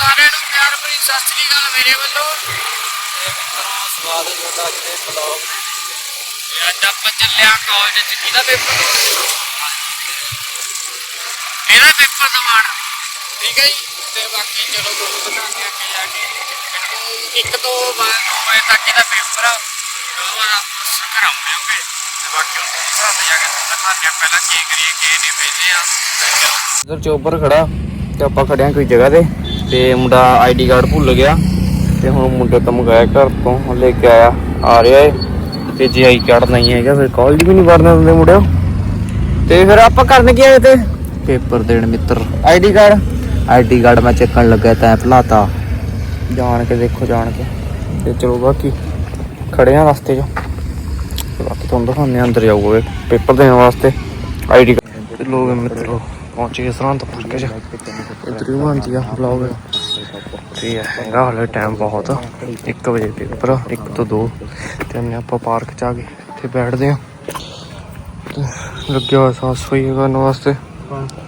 ਸਾਰਿਆਂ ਨੂੰ ਪਿਆਰ ਭਰੀ ਸਤਿ ਸ੍ਰੀ ਅਕਾਲ ਮੇਰੇ ਵੱਲੋਂ। ਸਵਾਦ ਹੈ ਤੁਹਾਡਾ ਅੱਜ ਦੇ ਬਲੌਗ ਤੇ ਅੱਜ ਆਪਾਂ ਚੱਲਿਆ ਕਾਲਜ ਚ। ਕਿਹਦਾ ਪੇਪਰ ਇਹਦਾ ਪੇਪਰ ਦਵਾਣ ਠੀਕ ਹੈ ਜੀ? ਤੇ ਬਾਕੀ ਚਲੋ ਤੁਹਾਨੂੰ ਦਿਖਾਉਂਦੇ ਆ ਕਿ ਜਾ ਕੇ ਇੱਕ ਤੋਂ ਬਾਅਦ ਦੋ ਤੱਕ ਇਹਦਾ ਪੇਪਰ ਆ। ਜਦੋਂ ਬਾਅਦ ਆਪਾਂ ਘਰ ਆਉਂਦੇ ਤੇ ਬਾਕੀ ਚੋਪਰ ਖੜਾ ਤੇ ਆਪਾਂ ਖੜਿਆ ਕੋਈ ਜਗ੍ਹਾ ਤੇ। ਤੇ ਮੁੰਡਾ ਆਈਡੀ ਕਾਰਡ ਭੁੱਲ ਗਿਆ ਤੇ ਹੁਣ ਮੁੰਡੇ ਤੋਂ ਮੰਗਾਇਆ ਘਰ ਤੋਂ ਲੈ ਕੇ ਆਇਆ ਆ ਰਿਹਾ ਏ। ਤੇ ਜੇ ਆਈ ਕਾਰਡ ਨਹੀਂ ਹੈਗਾ ਫਿਰ ਕਾਲਜ ਵੀ ਨਹੀਂ ਵੜਨਾ ਦਿੰਦੇ ਮੁੰਡਿਓ। ਤੇ ਫਿਰ ਆਪਾਂ ਕਰਨ ਕੀ ਆਏ ਤੇ? ਪੇਪਰ ਦੇਣ ਮਿੱਤਰ। ID card? ਆਈਡੀ ਕਾਰਡ ਮੈਂ ਚੱਕਣ ਲੱਗਾ ਤਾਂ ਭਲਾਤਾ। ਜਾਣ ਕੇ ਦੇਖੋ ਜਾਣ ਕੇ। ਤੇ ਚਲੋ ਬਾਕੀ ਖੜੇ ਆ ਰਸਤੇ 'ਚ। ਬਾਕੀ ਤੁਹਾਨੂੰ ਦਿਖਾਉਂਦੇ ਆ ਅੰਦਰ ਜਾਊਗਾ ਪੇਪਰ ਦੇਣ ਵਾਸਤੇ। ID card. ਲੋਕ ਮਿੱਤਰੋ ਪਹੁੰਚ ਗਏ ਸਰਹੰਦ ਪਾਰਕ 'ਚ ਇਧਰ ਹੀ ਬਣਦੀ ਆ ਵਲੌਗ ਤੇ ਹੈਗਾ ਹਲੇ ਟਾਈਮ ਬਹੁਤ। 1 ਵਜੇ ਪੇਪਰ 1 ਤੋਂ 2 ਤੇ ਹਮਨੇ ਆਪਾਂ ਪਾਰਕ 'ਚ ਆ ਗਏ। ਇੱਥੇ ਬੈਠਦੇ ਆ ਲੱਗਿਆ ਹੋਇਆ ਸਾਫ਼ ਸਫ਼ਾਈ ਕਰਨ ਵਾਸਤੇ।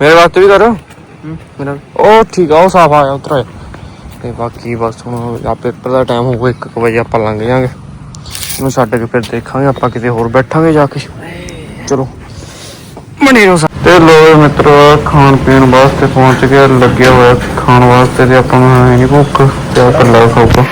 ਮੇਰੇ ਵਾਸਤੇ ਵੀ ਕਰ। ਮੇਰਾ ਉਹ ਠੀਕ ਆ ਉਹ ਸਾਫ਼ ਆਇਆ ਉਤਰ ਆਇਆ ਤੇ ਬਾਕੀ ਬਸ ਹੁਣ ਆ ਪੇਪਰ ਦਾ ਟਾਈਮ ਹੋਊਗਾ 1 ਵਜੇ ਆਪਾਂ ਲੰਘ ਜਾਾਂਗੇ। ਇਹਨੂੰ ਛੱਡ ਕੇ ਫਿਰ ਦੇਖਾਂਗੇ ਆਪਾਂ ਕਿਤੇ ਹੋਰ ਬੈਠਾਂਗੇ ਜਾ ਕੇ। ਚਲੋ। ਲੋ ਮਿੱਤਰੋ, ਖਾਣ ਪੀਣ ਵਾਸਤੇ ਪਹੁੰਚ ਗਿਆ, ਲੱਗਿਆ ਹੋਇਆ ਖਾਣ ਵਾਸਤੇ ਤੇ ਆਪਾਂ ਨੂੰ ਹੈ ਨਹੀਂ ਭੁੱਖ ਤੇ ਆ ਕੱਲਾ ਖਾਊਗਾ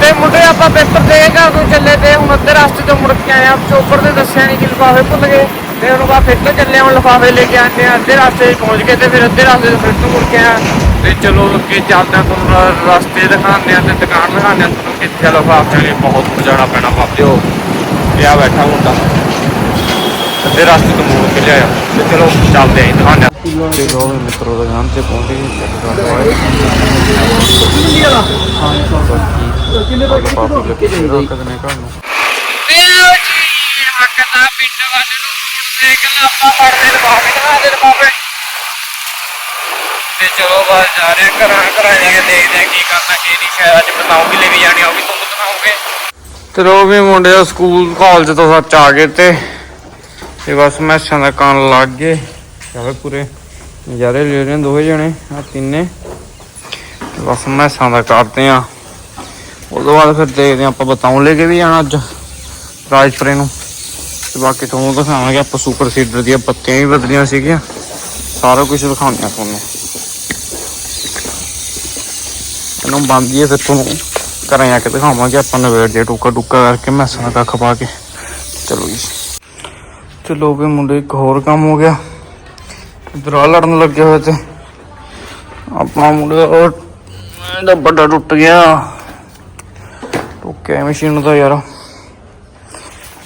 ਤੇ ਮੁੰਡੇ, ਆਪਾਂ ਪੇਪਰ ਦੇ ਘਰ ਨੂੰ ਚੱਲੇ ਤੇ ਹੁਣ ਅੱਧੇ ਰਸਤੇ ਤੋਂ ਮੁੜ ਕੇ ਆਏ ਆ, ਚੋਪੜ ਦੇ ਦੱਸਿਆ ਨਹੀਂ ਕਿ ਲਿਫਾਫੇ ਭੁੱਲ ਗਏ। ਤੇ ਹੁਣ ਬਾ ਫਿਰ ਤੋਂ ਚੱਲੇ ਹੁਣ ਲਿਫਾਫੇ ਲੈ ਕੇ ਆਉਂਦੇ ਆ ਅੱਧੇ ਰਸਤੇ ਪਹੁੰਚ ਗਏ ਤੇ ਫਿਰ ਅੱਧੇ ਰਸਤੇ ਤੋਂ ਫਿਰ ਤੋਂ ਮੁੜ ਕੇ ਆਏ ਤੇ ਚਲੋ ਅੱਗੇ ਚੱਲਦੇ ਆ ਤੁਹਾਨੂੰ ਰਸਤੇ ਦਿਖਾਉਂਦੇ ਆ ਤੇ ਦੁਕਾਨ ਦਿਖਾਉਂਦੇ ਆ ਤੁਹਾਨੂੰ ਕਿੱਥੇ ਲਿਫਾਫੇ ਲਈ ਬਹੁਤ ਕੁ ਪੈਣਾ ਬਾਪਿਓ ਤੇ ਬੈਠਾ ਮੁੰਡਾ। ਅੱਧੇ ਰਸਤੇ ਤੋਂ ਮੁੜ ਕੇ ਲਿਆਇਆ। ਤੇ ਚਲੋ ਚੱਲਦੇ ਆਂ ਆ ਤੇ ਲੋ ਮਿੱਤਰੋ ਦੁਕਾਨ ਤੇ। ਪਹੁੰਚ ਚੈੱਕ ਵਾਲੇ ਕਿੰਨੇ ਦਾ ਪਾਪੀ ਲੱਗੇ ਕਦਨੇ ਘਰ ਨੂੰ ਤੇ ਆਓ ਜੀ ਹੱਕਦਾ ਪਿੰਡ ਵੱਲ ਨੂੰ ਮੋਟਰਸਾਈਕਲ ਆਪਾਂ ਫੜਦੇ ਲਿਫਾਫੇ ਦਿਖਾ ਦੇ ਲਿਫਾਫੇ ਤੇ ਚਲੋ ਬਸ ਜਾ ਰਹੇ ਘਰਾਂ ਘਰਾਂ ਜਾ ਕੇ ਦੇਖਦੇ ਹਾਂ ਕੀ ਕਰਨਾ ਕੀ ਨਹੀਂ। ਸ਼ਾਇਦ ਅੱਜ ਬਤਾਉਂਗੀ ਲੈ ਵੀ ਜਾਣੀ ਆ ਉਹ ਵੀ ਤੁਹਾਨੂੰ ਦਿਖਾਉਂਗੇ। ਤੇ ਲੋ ਵੀ ਮੁੰਡੇ ਸਕੂਲ ਕਾਲਜ ਤੋਂ ਸੱਚ ਆ ਗਏ ਤੇ ਤੇ ਬਸ ਮੈਸਾਂ ਦਾ ਕੰਨ ਲੱਗ ਗਏ। ਜਾਵੇ ਪੂਰੇ ਨਜ਼ਾਰੇ ਲੈ ਰਹੇ ਦੋਵੇਂ ਜਣੇ, ਆ ਤਿੰਨੇ। ਤੇ ਬਸ ਮੈਸਾਂ ਦਾ ਕਰਦੇ ਆ। ਉਦੋਂ ਬਾਅਦ ਫਿਰ ਦੇਖਦੇ ਆ ਆਪਾਂ ਬਤਾਉਂ ਲੈ ਕੇ ਵੀ ਜਾਣਾ ਅੱਜ, ਰਾਜਪੁਰੇ ਨੂੰ। ਤੇ ਬਾਕੀ ਤੁਹਾਨੂੰ ਦਿਖਾਵਾਂਗੇ ਆਪਾਂ ਸੁਪਰ ਸੀਡਰ ਦੀਆਂ ਪੱਤੀਆਂ ਵੀ ਬਦਲੀਆਂ ਸੀਗੀਆਂ। ਸਾਰਾ ਕੁਝ ਦਿਖਾਉਂਦੇ ਆ ਤੁਹਾਨੂੰ। ਇਹਨੂੰ ਬੰਦੀਏ ਫਿਰ ਤੁਹਾਨੂੰ ਘਰਾਂ ਜਾ ਕੇ ਦਿਖਾਵਾਂਗੇ। ਆਪਾਂ ਨਵੇੜ ਜੇ ਟੁੱਕਾ ਟੁੱਕਾ ਕਰਕੇ ਮੈਸਾਂ ਦਾ ਕੱਖ ਪਾ ਕੇ। ਚਲੋ ਜੀ। ਚਲੋ ਵੀ ਮੁੰਡੇ ਇੱਕ ਹੋਰ ਕੰਮ ਹੋ ਗਿਆ। ਇਧਰ ਲੜਨ ਲੱਗੇ ਹੋਏ ਤੇ। ਆਪਣਾ ਮੁੰਡਾ ਉਹ ਇਹਦਾ ਵੱਡਾ ਟੁੱਟ ਗਿਆ। ਟੋਕਿਆ ਮਸ਼ੀਨ ਦਾ ਯਾਰ।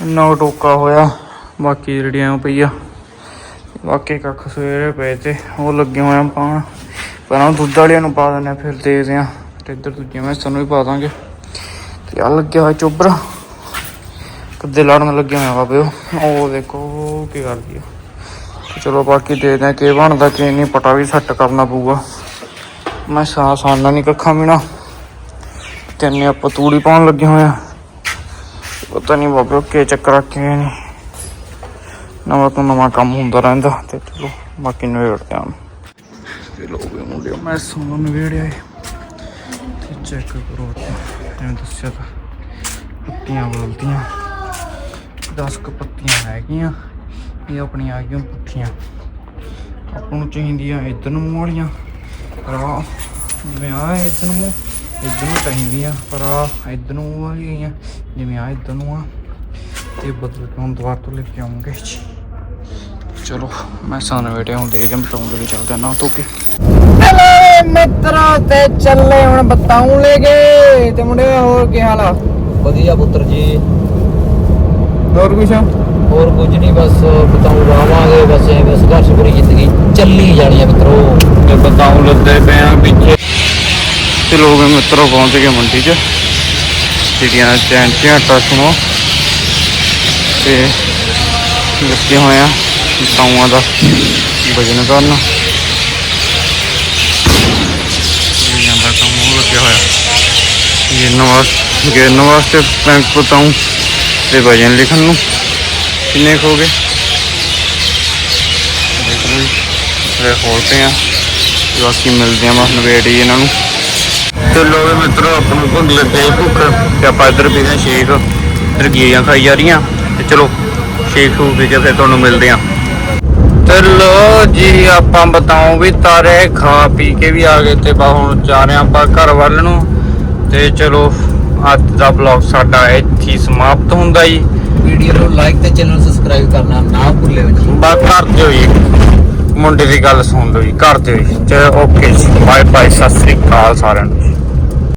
ਇੰਨਾ ਕੁ ਟੋਕਾ ਹੋਇਆ, ਬਾਕੀ ਜਿਹੜੀਆਂ ਪਈ ਆ ਬਾਕੀ ਕੱਖ ਸਵੇਰੇ ਪਏ ਤੇ ਉਹ ਲੱਗੇ ਹੋਏ ਆ ਪਾਣ। ਪਹਿਲਾਂ ਦੁੱਧ ਵਾਲਿਆਂ ਨੂੰ ਪਾ ਦਿੰਦੇ ਆ, ਫਿਰ ਦੇਖਦੇ ਆ। ਤੇ ਇੱਧਰ ਦੂਜੀਆਂ ਮੈਸਾਂ ਨੂੰ ਵੀ ਪਾ ਦਾਂਗੇ। ਤੇ ਆ ਲੱਗਿਆ ਹੋਇਆ ਚੋਬਰ। ਕਿੱਦੇ ਲੜਨ ਲੱਗੇ ਹੋਏ ਆ ਬਾਬੇ ਉਹ। ਦੇਖੋ ਕੀ ਕਰਦੀ ਆ। ਚਲੋ ਬਾਕੀ ਦੇਖਦੇ ਆ ਕੀ ਬਣਦਾ, ਕੀ ਨਹੀਂ ਪਟਾ ਵੀ ਸੈੱਟ ਕਰਨਾ ਪਊਗਾ। ਮੈਂ ਸਾ ਸਾਨਾ ਨਹੀਂ ਕੱਖਾਂ ਬਿਨਾ। ਤੈਨੇ ਆਪਾਂ ਤੂੜੀ ਪਾਉਣ ਲੱਗੇ ਹੋਏ ਪਤਾ ਨਹੀਂ ਬਾਬੇ ਕੀ ਚੱਕਰ ਰੱਖੇ ਹੋਏ ਨੇ ਨਵਾਂ ਤੋਂ ਨਵਾਂ ਕੰਮ ਹੁੰਦਾ ਰਹਿੰਦਾ ਤੇ ਚਲੋ ਬਾਕੀ ਨਵੇੜਦੇ ਆਂ ਤੇ ਵੀ ਮੁੰਡੇ ਮੈਂ ਸੋਨ ਨਵੇੜਿਆ ਤੇ ਚੈੱਕ ਕਰੋ ਐਂ ਦੱਸਿਆ ਤਾਂ। ਪੱਤੀਆਂ ਬੋਲਦੀਆਂ। 10 ਕੁ ਪੱਤੀਆਂ ਹੈਗੀਆਂ। ਇਹ ਆਪਣੀਆਂ ਆ ਗਈਆਂ ਪੁੱਠੀਆਂ। ਆਪਾਂ ਨੂੰ ਚਾਹੀਦੀਆਂ ਇੱਧਰ ਨੂੰ ਮੂੰਹ ਵਾਲੀਆਂ ਪਰ ਆ ਜਿਵੇਂ ਆ ਇੱਧਰ ਨੂੰ ਮੂੰਹ ਇੱਧਰ ਨੂੰ ਚਾਹੀਦੀਆਂ। ਪਰ ਆ ਇੱਧਰ ਨੂੰ ਵਾਲੀ ਗਈਆਂ ਜਿਵੇਂ ਆ ਇੱਧਰ ਨੂੰ ਆ। ਤੇ ਬਦਲ ਕੇ ਹੁਣ ਦੁਬਾਰਾ ਤੋਂ ਲੈ ਕੇ ਆਉਂਗੇ। ਜੀ ਚਲੋ ਮੈਂ ਸਾਨ ਬੈਠੇ ਹੁਣ ਦੇਖਦੇ ਹਾਂ ਬਤਾਉਂਗੇ ਵੀ ਚੱਲਦਾ ਨਾ ਧੋ ਕੇ। ਹੈਲੋ ਮਿੱਤਰੋ ਤੇ ਚੱਲੇ ਹੁਣ ਬਤਾਉਂ ਲੈ ਗਏ ਤੇ ਮੁੰਡੇ ਹੋਰ ਕੀ ਹਾਲ ਆ? ਵਧੀਆ ਪੁੱਤਰ ਜੀ। ਹੋਰ ਕੁਛ? ਹੋਰ ਕੁਝ ਨਹੀਂ ਬਸ ਬਤਾਉ ਰਾਵਾਂਗੇ ਬਸ ਐਵੇਂ ਸੰਘਰਸ਼ ਭਰੀ ਜ਼ਿੰਦਗੀ ਚੱਲੀ ਜਾਣੀ ਹੈ ਮਿੱਤਰੋ। ਤੇ ਬਤਾਉਂ ਲੱਦੇ ਪਏ ਆ ਪਿੱਛੇ। ਤੇ ਲੋਕ ਮਿੱਤਰੋ ਪਹੁੰਚ ਗਏ ਮੰਡੀ 'ਚ। ਜਿਹੜੀਆਂ ਚੈਂਟੀਆਂ ਆਟਾ ਸੁਣੋ ਤੇ ਲੱਗੇ ਹੋਏ ਆ ਦਾ ਵਜਨ ਕਰਨ। ਇਹ ਜਾਂਦਾ ਕੰਮ ਲੱਗਿਆ ਹੋਇਆ ਗਿਣਨ ਵਾਸਤੇ ਬੈਂਕ ਬਤਾਊਂ। ਤੇ ਵਜਨ ਲਿਖਣ ਨੂੰ। ਕਿੰਨੇ ਹੋ ਗਏ? ਦੇਖ ਲਓ ਆ। ਬਾਕੀ ਮਿਲਦੇ ਆ ਬਸ ਨਵੇੜ ਹੀ ਇਹਨਾਂ ਨੂੰ। ਤੇ ਲੋਗੇ ਮਿੱਤਰੋ, ਆਪਾਂ ਨੂੰ ਭੁੱਖ ਲੱਗੇ, ਭੁੱਖ ਤੇ ਆਪਾਂ ਇੱਧਰ ਵੀ ਨੇ ਸ਼ੇਕ। ਰਗੀਆਂ ਖਾਈ ਜਾ ਰਹੀਆਂ। ਤੇ ਚਲੋ, ਸ਼ੇਕ ਹੋ ਕੇ ਫਿਰ ਤੁਹਾਨੂੰ ਮਿਲਦੇ ਆ। ਤੇ ਲੋ ਜੀ, ਆਪਾਂ ਬਤਾਉ ਵੀ ਤਾਰੇ ਖਾ ਪੀ ਕੇ ਵੀ ਆ ਗਏ ਤੇ ਬਾ ਹੁਣ ਜਾ ਰਹੇ ਹਾਂ ਆਪਾਂ ਘਰ ਵੱਲ ਨੂੰ। ਤੇ ਚਲੋ ਅੱਜ ਦਾ ਵਲੌਗ ਸਾਡਾ ਇੱਥੇ ਸਮਾਪਤ ਹੁੰਦਾ ਜੀ। ਵੀਡੀਓ ਨੂੰ ਲਾਈਕ ਤੇ ਚੈਨਲ ਸਬਸਕ੍ਰਾਈਬ ਕਰਨਾ ਨਾ ਭੁੱਲਿਓ ਜੀ। ਬਾ ਕਰਦੇ ਹੋ ਜੀ। ਮੁੰਡੇ ਦੀ ਗੱਲ ਸੁਣ ਲਓ ਜੀ ਕਰਦੇ ਹੋ ਜੀ। ਓਕੇ ਜੀ। ਬਾਏ ਬਾਏ ਸਤਿ ਸ੍ਰੀ ਅਕਾਲ ਸਾਰਿਆਂ ਨੂੰ।